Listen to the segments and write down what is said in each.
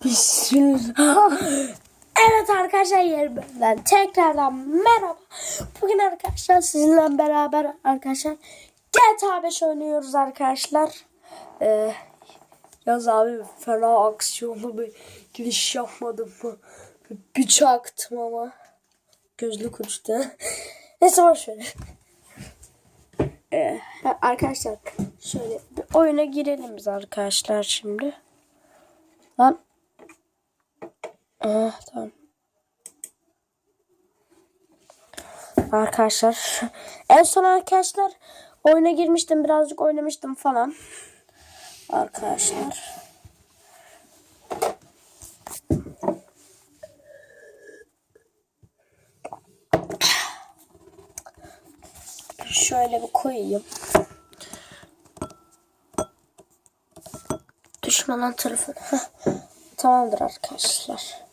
Evet arkadaşlar yerimden tekrardan merhaba. Bugün arkadaşlar sizinle beraber arkadaşlar GTA 5 oynuyoruz arkadaşlar. Ee, yaz abi fena aksiyonlu bir giriş yapmadım mı? Bir çaktım ama. Gözlük uçtu. Neyse boş ver. Ee, arkadaşlar şöyle bir oyuna girelim biz arkadaşlar şimdi. Lan. Aa, tamam. Arkadaşlar en son arkadaşlar oyuna girmiştim birazcık oynamıştım falan. Arkadaşlar. Şöyle bir koyayım. Düşmanın telefonu. Tamamdır arkadaşlar.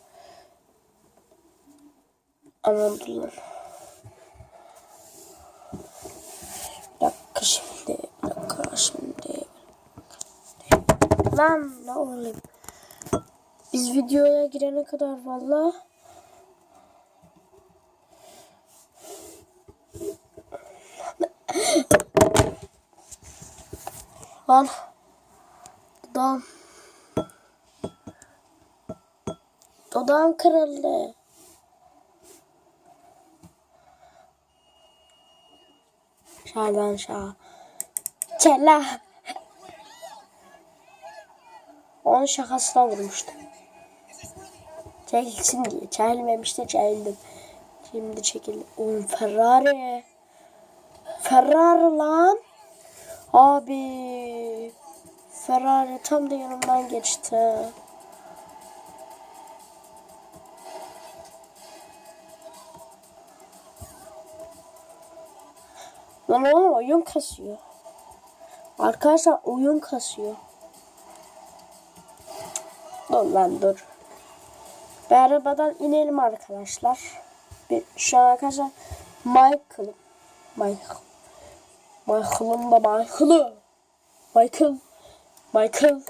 Aman durun. Bir dakika şimdi. Bir dakika şimdi. Lan ne oluyor? Biz videoya girene kadar valla. Lan. Dudağım. Dudağım kırıldı. Şadan şah. Çela. Onun şakasına vurmuştum. Çekilsin diye. Çekilmemişti çekildim. Şimdi çekildim. Oğlum Ferrari. Ferrari lan. Abi. Ferrari tam da yanımdan geçti. Lan oğlum oyun kasıyor. Arkadaşlar oyun kasıyor. Dur lan dur. Bir arabadan inelim arkadaşlar. Bir, şu an arkadaşlar Michael. Michael. Michael'ın da Michael'ı. Michael. Michael.